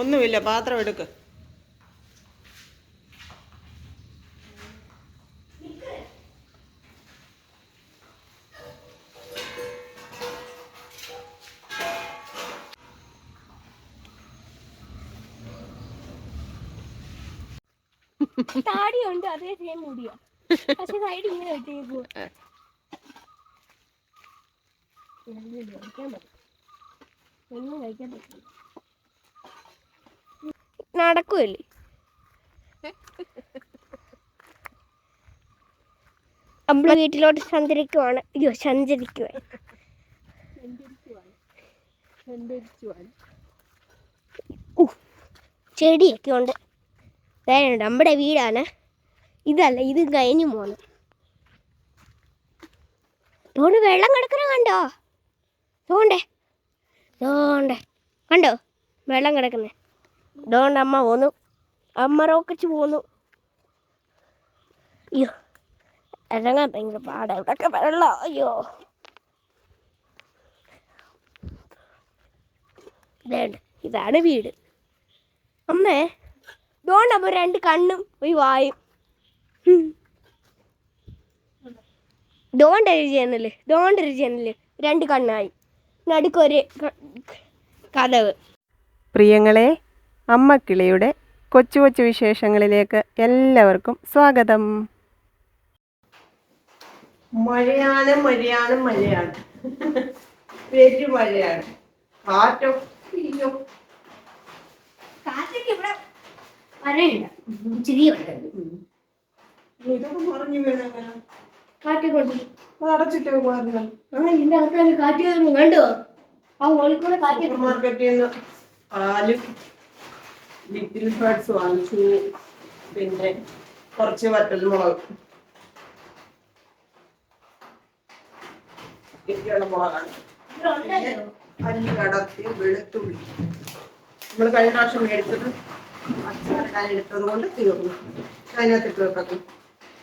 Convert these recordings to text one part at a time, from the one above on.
ഒന്നുമില്ല പാത്രം എടുക്ക്. താടിയുണ്ട് അതേ സെയിം മുടിയാ. പക്ഷെ സൈഡ് ഇങ്ങനെ വെച്ചേക്കു ഒന്നും കഴിക്കാൻ പറ്റില്ല. നടക്കുമല്ലേ നമ്മൾ വീട്ടിലോട്ട് സഞ്ചരിക്കുവാണ്. അയ്യോ സഞ്ചരിക്കുവാൻ ചെടിയൊക്കെ ഉണ്ട്. വേണ്ട നമ്മുടെ വീടാണ്. ഇതല്ല ഇത് കഴിഞ്ഞു പോണം തോണ്ട് വെള്ളം കിടക്കണ കണ്ടോ? തോണ്ടേ. തോണ്ടേ കണ്ടോ? വെള്ളം കിടക്കുന്നത് ഡോണ്ട അമ്മ പോന്നു. അമ്മ റോക്കച്ച് പോന്നു. അയ്യോ. ഇറങ്ങാൻ ഭയങ്കര പാടാ. ഇവിടെയൊക്കെ വെള്ളം. അയ്യോ. ഇതേണ്ട ഇതാണ് വീട്. അമ്മേ ഡോണ്ട അപ്പോൾ രണ്ട് കണ്ണും ഒരു വായും. ഡോണ്ട ഒരു ജനൽ. ഡോണ്ട ഒരു ജനൽ. രണ്ട് കണ്ണായി. നടുക്കൊരു കഥവ്. പ്രിയങ്ങളെ അമ്മക്കിളിയുടെ കൊച്ചു കൊച്ചു വിശേഷങ്ങളിലേക്ക് എല്ലാവർക്കും സ്വാഗതം. മഴയാണ് മഴയാണ് മഴയാണ്. പേര് മഴയാണ്. കാറ്റോ? അയ്യോ. കാറ്റൊക്കെ ഇവിടെ വരയില്ല ചിരിയുണ്ട് ഇതൊക്കെ മറിഞ്ഞു വീണങ്ങനെ കാറ്റ് കൊണ്ട് അടച്ചിട്ട് ആ ഇതിന്റെ അകത്താണ് കാറ്റ് കയറുന്നു കണ്ടോ? ആ മുകളിൽ കൂടെ കാറ്റ് മാർക്കറ്റിൽ നിന്ന് പാലും ലിറ്റിൽ ബേർഡ്സ് വാങ്ങിച്ചു. പിന്നെ കുറച്ച് വറ്റൽമുളക് ഇരിക്കുന്ന മുളകാണ്. അരി കടത്തി വെളുത്തുള്ളി. നമ്മൾ കഴിഞ്ഞ പ്രാവശ്യം മേടിച്ചത് അച്ചാറിടാൻ എടുത്തത് കൊണ്ട് തീർന്നു. അതിനകത്തിട്ട് വെക്കുന്നു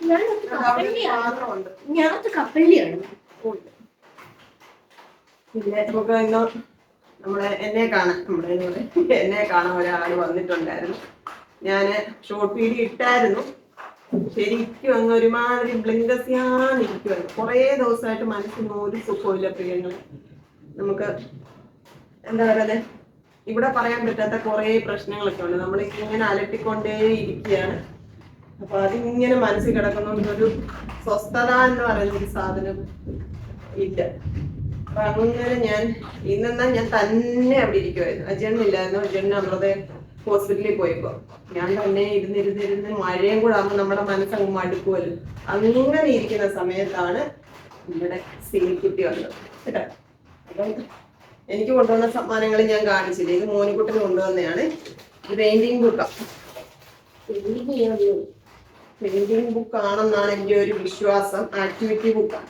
ഞാനത് അവിടെ ഒരു കപ്പലിയാണ് പാത്രമുണ്ട്. ഞാനത് കപ്പലിയാണ് ഉണ്ട്. പിന്നെ നമുക്ക് ഇന്ന് നമ്മളെ എന്നെ കാണാൻ നമ്മുടെ എന്നെ കാണാൻ ഒരാൾ വന്നിട്ടുണ്ടായിരുന്നു. ഞാൻ ഷോർട്ട് വീഡിയോ ഇട്ടായിരുന്നു. ശരിക്കും അങ്ങ് ഒരുമാതിരി ബ്ലിങ്കസ്യാന്നിരിക്കുവായിരുന്നു കുറേ ദിവസമായിട്ട് മനസ്സിന് ഒരു സുഖമില്ല പ്രിയങ്ങൾ നമുക്ക് എന്താ പറയുന്നത് ഇവിടെ പറയാൻ പറ്റാത്ത കുറേ പ്രശ്നങ്ങളൊക്കെ ഉണ്ട്. നമ്മൾ ഇങ്ങനെ അലട്ടിക്കൊണ്ടേ ഇരിക്കുകയാണ് അപ്പൊ അതിങ്ങനെ മനസ്സിൽ കിടക്കുന്ന ഒരു സ്വസ്ഥത എന്ന് പറയുന്ന ഒരു സാധനം ഇല്ല. അപ്പൊ അങ്ങനെ ഞാൻ ഇന്നെന്നാ ഞാൻ തന്നെ അവിടെ ഇരിക്കുമായിരുന്നു അജണ്ണില്ലായിരുന്നു അജണ്ണ അമൃത ഹോസ്പിറ്റലിൽ പോയപ്പോ. ഞാൻ തന്നെ ഇരുന്നിരുന്നിരുന്ന് മഴയും കൂടെ ആകുമ്പോൾ നമ്മുടെ മനസ്സങ്ങ് മടുക്കുമല്ലോ അങ്ങനെ ഇരിക്കുന്ന സമയത്താണ് ഇവിടെ സിനിക്കുട്ടി വന്നത്. കേട്ടോ? അപ്പം എനിക്ക് കൊണ്ടുവന്ന സമ്മാനങ്ങൾ ഞാൻ കാണിച്ചില്ല. ഇത് മോനിക്കുട്ടിന് കൊണ്ടുവന്നതാണ്. പെയിന്റിങ് ബുക്കാണ് പെയിന്റിംഗ് ബുക്ക് ആണെന്നാണ് എന്റെ ഒരു വിശ്വാസം. ആക്ടിവിറ്റി ബുക്കാണ്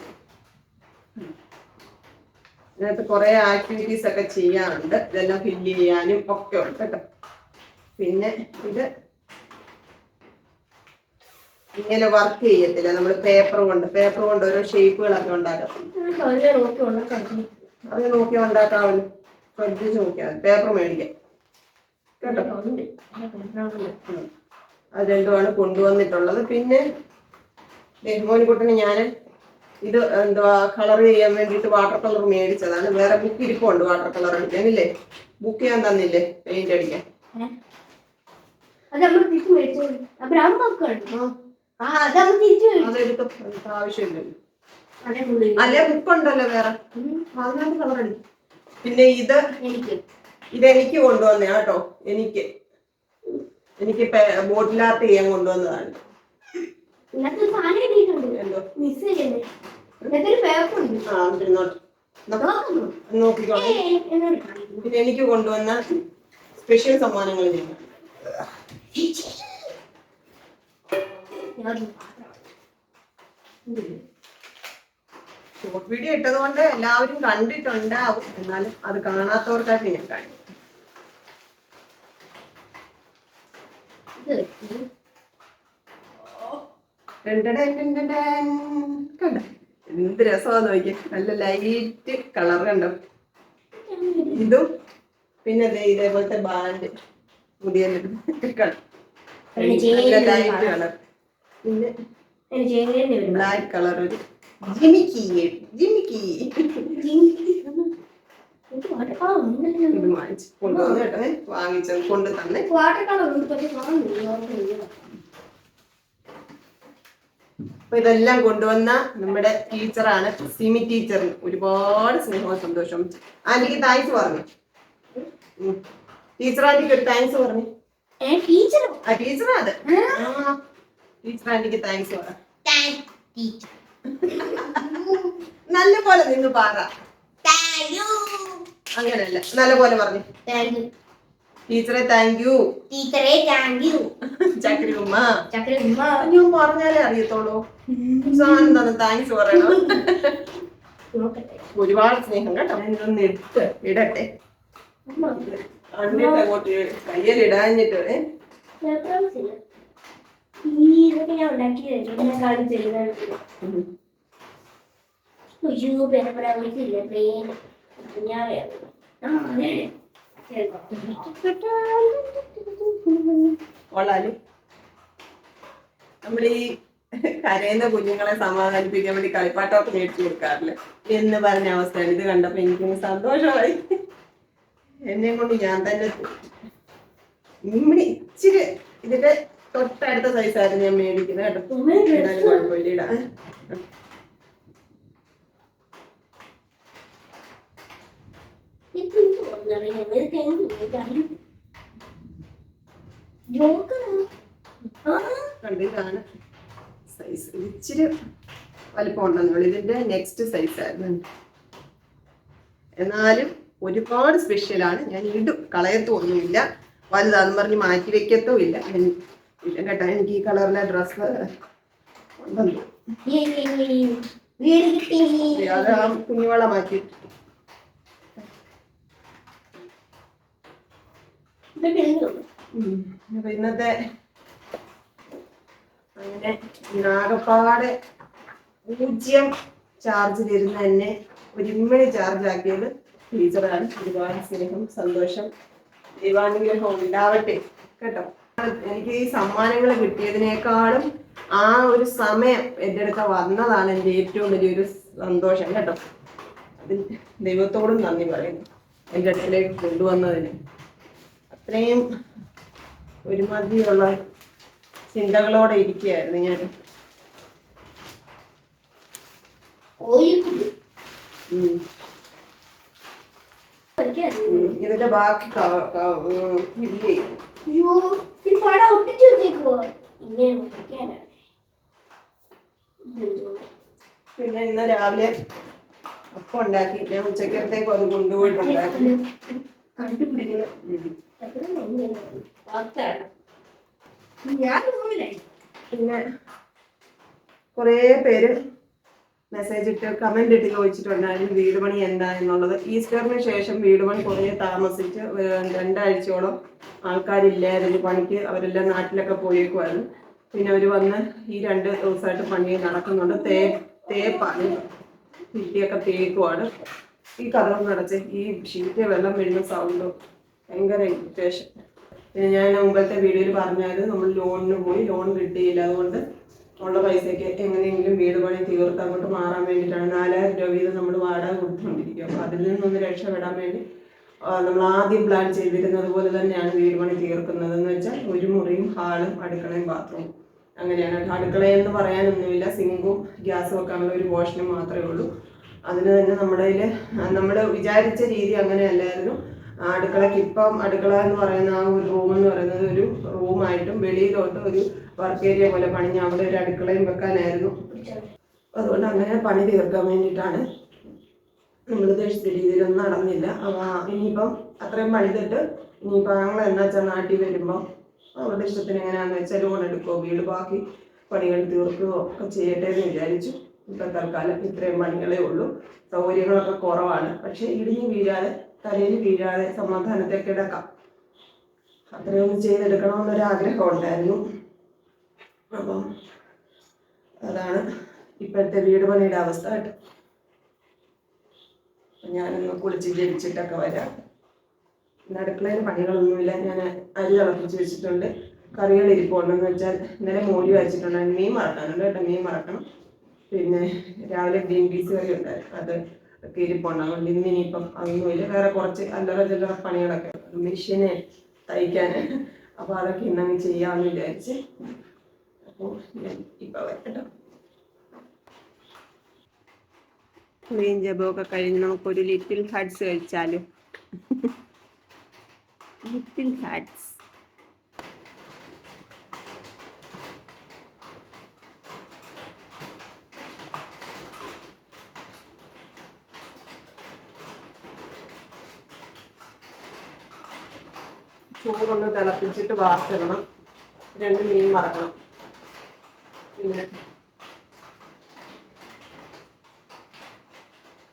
ഇതിനകത്ത് കുറേ ആക്ടിവിറ്റീസ് ഒക്കെ ചെയ്യാറുണ്ട്. ഇതെല്ലാം ഫില്ല് ചെയ്യാനും ഒക്കെ ഉണ്ട് കേട്ടോ. പിന്നെ ഇത് ഇങ്ങനെ വർക്ക് ചെയ്യത്തില്ല. നമ്മൾ പേപ്പർ കൊണ്ട് പേപ്പർ കൊണ്ട് ഓരോ ഷേപ്പുകളൊക്കെ ഉണ്ടാക്കാം അത് നോക്കി ഉണ്ടാക്കാമല്ലോ ശ്രദ്ധിച്ച് നോക്കിയാൽ പേപ്പർ മേടിക്കാം. കേട്ടോ. അത് രണ്ടുമാണ് കൊണ്ടുവന്നിട്ടുള്ളത്. പിന്നെ മോനിക്കുട്ടിന് ഞാൻ ഇത് എന്തുവാ കളർ ചെയ്യാൻ വേണ്ടിയിട്ട് വാട്ടർ കളർ മേടിച്ചതാണ്. വേറെ ബുക്ക് ഇരിപ്പുണ്ട് വാട്ടർ കളർ അടിക്കാനില്ലേ? ബുക്ക് ചെയ്യാൻ തന്നില്ലേ? പെയിന്റ് അടിക്കാൻ. എനിക്ക് ആവശ്യമില്ലല്ലോ. അല്ലേ ബുക്ക് ഉണ്ടല്ലോ വേറെ. അതിനകത്ത് കളർ അടിക്കും പിന്നെ ഇത് എനിക്ക്. ഇതെനിക്ക് കൊണ്ടുവന്നേ കേട്ടോ. എനിക്ക്. എനിക്ക് ബോട്ടിൽ ആർട്ട് ചെയ്യാൻ കൊണ്ടുവന്നതാണ്. നോക്കിക്കോളെ. പിന്നെ എനിക്ക് കൊണ്ടുവന്ന സ്പെഷ്യൽ സമ്മാനങ്ങൾ ഷോർട്ട് വീഡിയോ ഇട്ടത് കൊണ്ട് എല്ലാവരും കണ്ടിട്ടുണ്ടാവും എന്നാലും അത് കാണാത്തവർക്കായിട്ട് ഞാൻ കാണിക്കും. കണ്ടോ എന്ത് രസമാന്ന് നോക്കി നല്ല ലൈറ്റ് കളർ കണ്ടോ? ഇതും പിന്നെ ഇതേപോലത്തെ ബാൻഡ് പുതിയ ലൈറ്റ്. കളർ പിന്നെ ബ്ലാക്ക് കളർ ഒരു ജിമിക്കി. ജിമിക്കി വാട്ടർ കളർ ഉണ്ടല്ലോ ഇത് വാങ്ങിച്ചു കൊണ്ടുവന്ന് കേട്ടോ വാങ്ങിച്ചത് കൊണ്ട് തന്നെ വാട്ടർ കളർ ഉണ്ട് പക്ഷെ അപ്പൊ ഇതെല്ലാം കൊണ്ടുവന്ന നമ്മുടെ ടീച്ചറാണ്. സിമി ടീച്ചറിന് ഒരുപാട് സ്നേഹവും സന്തോഷവും. ആന്റിക്ക് താങ്ക്സ് പറഞ്ഞു. ടീച്ചർ ആന്റിക്ക് ഒരു താങ്ക്സ് പറഞ്ഞു. ആ ടീച്ചറാ അത്. ടീച്ചർ ആന്റിക്ക് താങ്ക്സ് പറ ടീച്ചർ. നല്ല പോലെ നിന്ന് പാറ താങ്ക് യു അങ്ങനെയല്ല നല്ല പോലെ പറഞ്ഞു ടീച്ചറെ താങ്ക് യു ടീച്ചറെ താങ്ക് യു ചക്രി ഉമ്മ. ചക്കര ഉമ്മ. ഞാൻ പറഞ്ഞാലേ അറിയത്തോളൂ തന്നെ താങ്ക്സ് പറയണം. ഒരുപാട് സ്നേഹം കേട്ടോ. ഞാനിതൊന്ന് ഇട്ട് ഇടട്ടെ. എന്നിട്ട് അങ്ങോട്ട് കയ്യിലിടാഞ്ഞിട്ട് ഇതൊക്കെ ഞാൻ ഉണ്ടാക്കിയതല്ലേ ഞാൻ കാണിച്ചു തരുന്നത് ഉം. അയ്യോ പേരപ്പടാവില്ല പ്ലെയിൻ ഞാൻ കൊള്ളാലോ. നമ്മൾ ഈ കരയുന്ന കുഞ്ഞുങ്ങളെ സമാധാനിപ്പിക്കാൻ വേണ്ടി കളിപ്പാട്ടമൊക്കെ മേടിച്ചു കൊടുക്കാറില്ല? എന്ന് പറഞ്ഞ അവസ്ഥയാണ്. ഇത് കണ്ടപ്പോ എനിക്ക് സന്തോഷമായി. എന്നെ കൊണ്ട് ഞാൻ തന്നെ ഇച്ചിരി ഇതിന്റെ തൊട്ടടുത്ത സൈസായിരുന്നു ഞാൻ മേടിക്കുന്നത് കേട്ടോ. കുഴപ്പമില്ല കണ്ട് ഇതാണ് സൈസ് ഇച്ചിരി വലിപ്പം ഉണ്ടെന്നുള്ളൂ ഇതിന്റെ നെക്സ്റ്റ് സൈസ് ആയിരുന്നു. എന്നാലും ഒരുപാട് സ്പെഷ്യലാണ് ഞാൻ ഇടും. കളയത്തൊന്നുമില്ല വലുതാന്ന് പറഞ്ഞ് മാറ്റി വെക്കത്തും ഇല്ല. ഇല്ല കേട്ടോ. എനിക്ക് ഈ കളറിലെ ഡ്രസ്സ് ഉണ്ടെന്ന് അത് ആ കുഞ്ഞുവള മാറ്റി ഇത് കഴിഞ്ഞു ഉം. അപ്പൊ ഇന്നത്തെ അങ്ങനെ നാഗപ്പാടെ പൂജ്യം ചാർജ് തരുന്ന എന്നെ ഒരു ഇമ്മണി ചാർജ് ആക്കിയത് ടീച്ചറാണ്. ഒരുപാട് സ്നേഹം സന്തോഷം ദൈവാനുഗ്രഹം ഉണ്ടാവട്ടെ. കേട്ടോ? എനിക്ക് ഈ സമ്മാനങ്ങൾ കിട്ടിയതിനേക്കാളും ആ ഒരു സമയം എന്റെ അടുത്ത് വന്നതാണ് എന്റെ ഏറ്റവും വലിയൊരു സന്തോഷം. കേട്ടോ? അതിന് ദൈവത്തോടും നന്ദി പറയുന്നു. എന്റെ അടുത്തിലേക്ക് കൊണ്ടുവന്നതിന്. അത്രയും ഒരുമാതിരിയുള്ള ചിന്തകളോടെ ഇരിക്കുകയായിരുന്നു ഞാൻ. ഇതിന്റെ ബാക്കി ഇല്ലേ? പിന്നെ ഇന്ന് രാവിലെ അപ്പം ഉണ്ടാക്കി. ഞാൻ ഉച്ചക്കത്തേക്കും അത് കൊണ്ടുപോയിട്ടുണ്ടാക്കി. കണ്ടുപിടിക്കണം പിന്നെ കുറേ പേര് മെസ്സേജ് ഇട്ട് കമന്റ് ഇട്ട് ചോദിച്ചിട്ടുണ്ടായിരുന്നു വീട് പണി എന്താ? എന്നുള്ളത്. ഈസ്റ്ററിന് ശേഷം വീട് പണി കുറേ താമസിച്ച് രണ്ടാഴ്ചയോളം ആൾക്കാരില്ലായിരുന്നു പണിക്ക്. അവരെല്ലാം നാട്ടിലൊക്കെ പോയേക്കുമായിരുന്നു പിന്നെ അവർ വന്ന് ഈ രണ്ട് ദിവസമായിട്ട് പണി നടക്കുന്നുണ്ട്. തേ തേപ്പാണ്. ഭിത്തിയൊക്കെ തേക്കുവാണ്. ഈ കഥ നടച്ച്. ഈ ഷീറ്റ് വെള്ളം വീഴുന്ന സൗണ്ടും ഭയങ്കര ഇറിറ്റേഷൻ പിന്നെ ഞാൻ മുമ്പത്തെ വീഡിയോയിൽ പറഞ്ഞായിരുന്നു നമ്മൾ ലോണിന് പോയി ലോൺ കിട്ടിയില്ല. അതുകൊണ്ട് ഉള്ള പൈസയ്ക്ക് എങ്ങനെയെങ്കിലും വീട് പണി തീർത്ത് അങ്ങോട്ട് മാറാൻ വേണ്ടിയിട്ടാണ് നാലായിരം രൂപ വീതം നമ്മൾ വാടക കൊടുത്തുകൊണ്ടിരിക്കുക അപ്പോൾ അതിൽ നിന്നൊന്ന് രക്ഷപ്പെടാൻ വേണ്ടി നമ്മൾ ആദ്യം പ്ലാൻ ചെയ്തിരുന്നത് പോലെ തന്നെയാണ് വീട് പണി തീർക്കുന്നത് എന്ന് വെച്ചാൽ ഒരു മുറിയും ഹാളും അടുക്കളയും ബാത്റൂം അങ്ങനെയാണ്. അടുക്കളയെന്ന് പറയാനൊന്നുമില്ല. സിങ്കും ഗ്യാസും വെക്കാനുള്ള ഒരു പോർഷനും മാത്രമേ ഉള്ളൂ. അതിന് തന്നെ നമ്മുടെ നമ്മുടെ വിചാരിച്ച രീതി അങ്ങനെയല്ലായിരുന്നു. അടുക്കളയ്ക്ക് ഇപ്പം അടുക്കള എന്ന് പറയുന്ന ആ ഒരു റൂം എന്ന് പറയുന്നത് ഒരു റൂമായിട്ടും വെളിയിലോട്ട് ഒരു വർക്ക് ഏരിയ പോലെ പണിഞ്ഞ് അവിടെ ഒരു അടുക്കളയും വെക്കാനായിരുന്നു. അതുകൊണ്ട് അങ്ങനെ പണി തീർക്കാൻ വേണ്ടിയിട്ടാണ് നമ്മൾ ഉദ്ദേശിച്ച രീതിയിലൊന്നും നടന്നില്ല. അപ്പോൾ ഇനിയിപ്പം അത്രയും പണിതിട്ട് ഇനിയിപ്പോൾ ഞങ്ങൾ എന്നാ വെച്ചാൽ നാട്ടിൽ വരുമ്പോൾ അവരുടെ ഇഷ്ടത്തിന് എങ്ങനെയാണെന്ന് വെച്ചാൽ ലോൺ എടുക്കുമോ വീട് ബാക്കി പണികൾ തീർക്കുകയോ ഒക്കെ ചെയ്യട്ടെ എന്ന് വിചാരിച്ചു. ഇപ്പം തൽക്കാലം ഇത്രയും പണികളേ ഉള്ളൂ. സൗകര്യങ്ങളൊക്കെ കുറവാണ്. പക്ഷേ ഇടിഞ്ഞു വീഴാതെ തലയിൽ വീഴാതെ സമാധാനത്തെ കിടക്കാം. അത്രയൊന്നും ചെയ്തെടുക്കണമെന്നൊരു ആഗ്രഹം ഉണ്ടായിരുന്നു അപ്പം അതാണ് ഇപ്പോഴത്തെ വീട് പണിയുടെ അവസ്ഥ കേട്ടോ. ഞാനൊന്ന് കുളിച്ച് ജനിച്ചിട്ടൊക്കെ വരാം. അടുക്കളയിൽ പണികളൊന്നുമില്ല. ഞാൻ അരി തിളപ്പിച്ച് വെച്ചിട്ടുണ്ട്. കറികൾ ഇരിപ്പുണ്ടെന്ന് വെച്ചാൽ ഇന്നലെ മോരി വരച്ചിട്ടുണ്ട് മീൻ മറക്കാനുണ്ട് കേട്ടോ. മീൻ മറക്കണം പിന്നെ രാവിലെ ഗ്രീൻ പീസ് കറി ഉണ്ടായിരുന്നു. അത് ഒക്കെ അതുകൊണ്ട് ഇന്ന് ഇനിയിപ്പം അതൊന്നുമില്ല വേറെ കുറച്ച് അല്ലറ ചില്ലറ പണികളൊക്കെ മെഷീന് തയ്ക്കാൻ. അപ്പോൾ അതൊക്കെ ഇന്നങ്ങ് ചെയ്യാമെന്ന് വിചാരിച്ച്. അപ്പോൾ ഞാൻ ഇപ്പം വരട്ടോ. ക്ലീൻ ജബൊക്കെ കഴിഞ്ഞ് നമുക്കൊരു ലിറ്റിൽ ഹാർട്സ് കഴിച്ചാലും? ലിറ്റിൽ ഹാർട്സ് ചോറൊന്ന് തിളപ്പിച്ചിട്ട് വാർത്തിടണം. രണ്ട് മീൻ മറക്കണം. പിന്നെ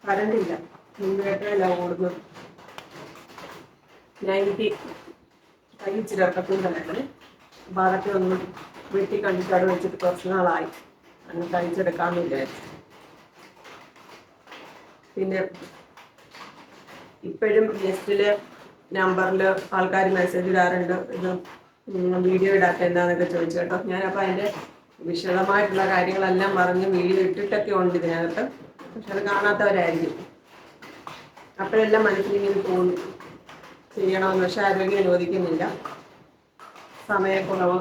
കറണ്ടില്ല ഇൻവേർട്ടറില്ല ഓടുന്നത് നൈന്റി കഴിച്ചിട്ട് ഇറക്കത്തില്ലായിരുന്നു അപ്പം അതൊക്കെ ഒന്ന് വെട്ടി കണ്ടിട്ട് അവിടെ വെച്ചിട്ട് കുറച്ച് നാളായി. അങ്ങനെ കഴിച്ചെടുക്കാമെന്ന് പിന്നെ ഇപ്പോഴും ലിസ്റ്റിൽ നമ്പറിൽ ആൾക്കാർ മെസ്സേജ് ഇടാറുണ്ട്. ഇത് വീഡിയോ ഇടാത്ത എന്താണെന്നൊക്കെ ചോദിച്ചു കേട്ടോ. ഞാനപ്പോൾ അതിന്റെ വിശദമായിട്ടുള്ള കാര്യങ്ങളെല്ലാം പറഞ്ഞ് വീഡിയോ ഇട്ടിട്ടൊക്കെ ഉണ്ട് ഇതിനകത്ത്. പക്ഷെ അത് കാണാത്തവരായിരിക്കും. അപ്പോഴെല്ലാം മനസ്സിലിങ്ങനെ തോന്നും ചെയ്യണമെന്ന് പക്ഷെ ആരോഗ്യം അനുവദിക്കുന്നില്ല. സമയക്കുറവ്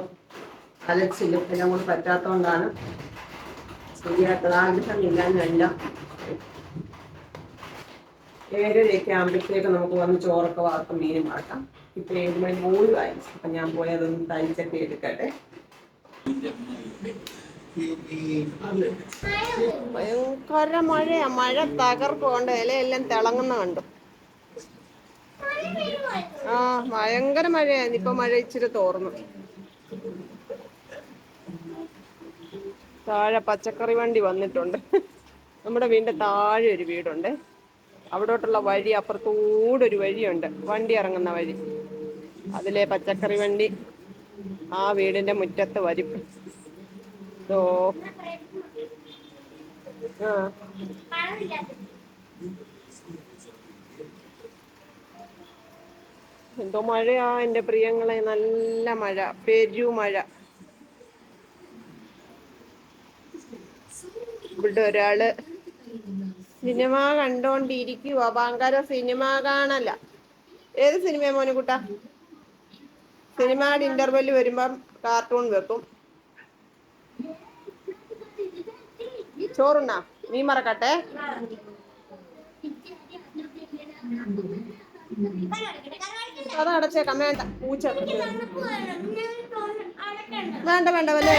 അലച്ചിലും എല്ലാം കൂടി പറ്റാത്തതുകൊണ്ടാണ് ചെയ്യാത്തത്. ആഗ്രഹമില്ലാന്നല്ല ഏഴരയൊക്കെ ആകുമ്പോഴത്തേക്ക് നമുക്ക് വന്ന് ചോറൊക്കെ വാർക്കും മീൻ വാർക്കാം. ഇപ്പൊ ഏഴ് മണി മൂന്ന് വായിച്ചു അപ്പൊ ഞാൻ പോയി അതൊന്ന് തയ്ച്ചൊക്കെ എടുക്കട്ടെ. ഭയങ്കര മഴയാ. മഴ തകർക്കൊണ്ട് ഇലയെല്ലാം തിളങ്ങുന്ന കണ്ടു. ആ ഭയങ്കര മഴയായിരുന്നു ഇപ്പൊ മഴ ഇച്ചിരി തോർന്നു. താഴെ പച്ചക്കറി വണ്ടി വന്നിട്ടുണ്ട്. നമ്മുടെ വീടിന്റെ താഴെ ഒരു വീടുണ്ട്. അവിടോട്ടുള്ള വഴി അപ്പുറത്തൂടെ ഒരു വഴിയുണ്ട്. വണ്ടി ഇറങ്ങുന്ന വഴി. അതിലെ പച്ചക്കറി വണ്ടി ആ വീടിന്റെ മുറ്റത്ത് വരും. ഓ ആ. എന്തോ മഴയാ എന്റെ പ്രിയങ്ങളെ. നല്ല മഴ. പെരു മഴ ഇവിടെ ഒരാൾ സിനിമ കണ്ടോണ്ടിരിക്കുക ഭയങ്കര സിനിമ കാണല്ല ഏത് സിനിമ മോനുകുട്ട സിനിമയുടെ ഇന്റർവെൽ വരുമ്പം കാർട്ടൂൺ വെക്കും. ചോറുണ്ണാ. നീ മറക്കട്ടെ. അത് അടച്ചേക്കാം. വേണ്ട. പൂച്ച. വേണ്ട വേണ്ട. വല്ലേ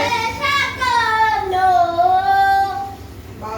വാ.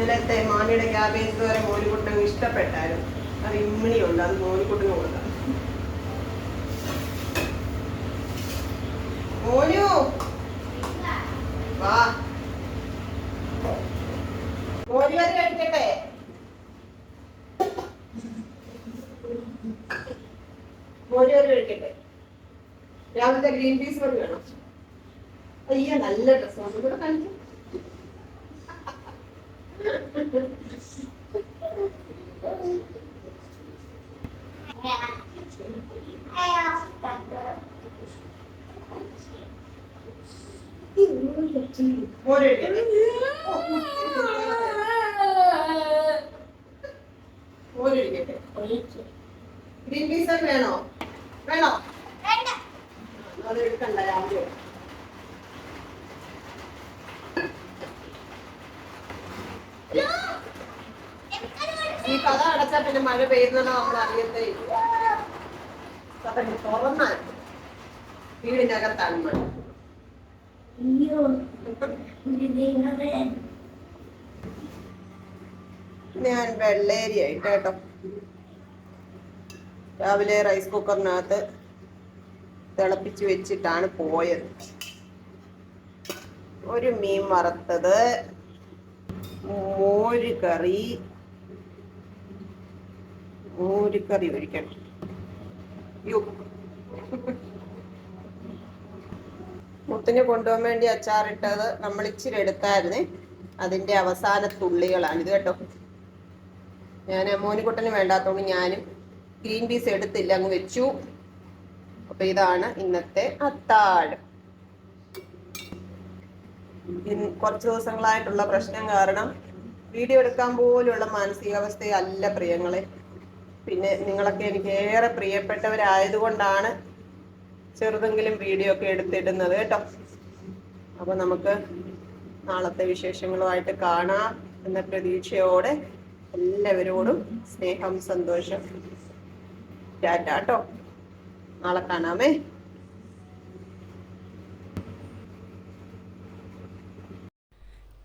ഇന്നലത്തെ മാമിയുടെ ക്യാബേജ് വരെ മോനിക്കുട്ടൻ ഇഷ്ടപ്പെട്ടാലും അത് ഇമ്മിണിയുണ്ട് അത് മോനിക്കുട്ടന് കൊടുക്കാം. മോനു! വാ. മോര് കറി കഴിക്കട്ടെ. മോര് കറി കഴിക്കട്ടെ. രാവിലത്തെ ഗ്രീൻ പീസ് കറി വേണം. അയ്യ നല്ല ഡ്രസ്സാണ് ഇവിടെ കാണിക്കും മോര് കഴിക്കട്ടെ മോര് കഴിക്കട്ടെ ഗ്രീൻ പീസ് വേണോ? വേണോ? അത് എടുക്കണ്ട രാവിലെ. ഈ കഥ അടച്ചാ പിന്നെ മഴ പെയ്യുന്നതോ നമ്മൾ അറിയത്തേ. കഥ തുറന്നാൽ വീടിനകത്താണ് മഴ. ഞാൻ വെള്ളേരി ആയിട്ട് കേട്ടോ. രാവിലെ റൈസ് കുക്കറിനകത്ത് തിളപ്പിച്ച് വെച്ചിട്ടാണ് പോയത്. ഒരു മീൻ വറുത്തത്. മോര് കറി മോര് കറി ഒഴിക്കണം മുത്തിനെ കൊണ്ടുപോകാൻ വേണ്ടി അച്ചാറിട്ടത് നമ്മൾ ഇച്ചിരി എടുത്തായിരുന്നേ. അതിന്റെ അവസാന തുള്ളികളാണ്. ഇത് കേട്ടോ. ഞാൻ മോനിക്കുട്ടന് വേണ്ടാത്തോണ്ട് ഞാനും ഗ്രീൻ പീസ് എടുത്തില്ല അങ്ങ് വെച്ചു. അപ്പൊ ഇതാണ് ഇന്നത്തെ അത്താഴം. കുറച്ച് ദിവസങ്ങളായിട്ടുള്ള പ്രശ്നം കാരണം വീഡിയോ എടുക്കാൻ പോലുള്ള മാനസികാവസ്ഥയല്ല പ്രിയങ്ങളെ. പിന്നെ നിങ്ങളൊക്കെ എനിക്ക് ഏറെ പ്രിയപ്പെട്ടവരായതുകൊണ്ടാണ് ചെറുതെങ്കിലും വീഡിയോ ഒക്കെ എടുത്തിടുന്നത് കേട്ടോ. അപ്പൊ നമുക്ക് നാളത്തെ വിശേഷങ്ങളുമായിട്ട് കാണാം എന്ന പ്രതീക്ഷയോടെ എല്ലാവരോടും സ്നേഹം സന്തോഷം. ടാറ്റ കേട്ടോ നാളെ കാണാമേ.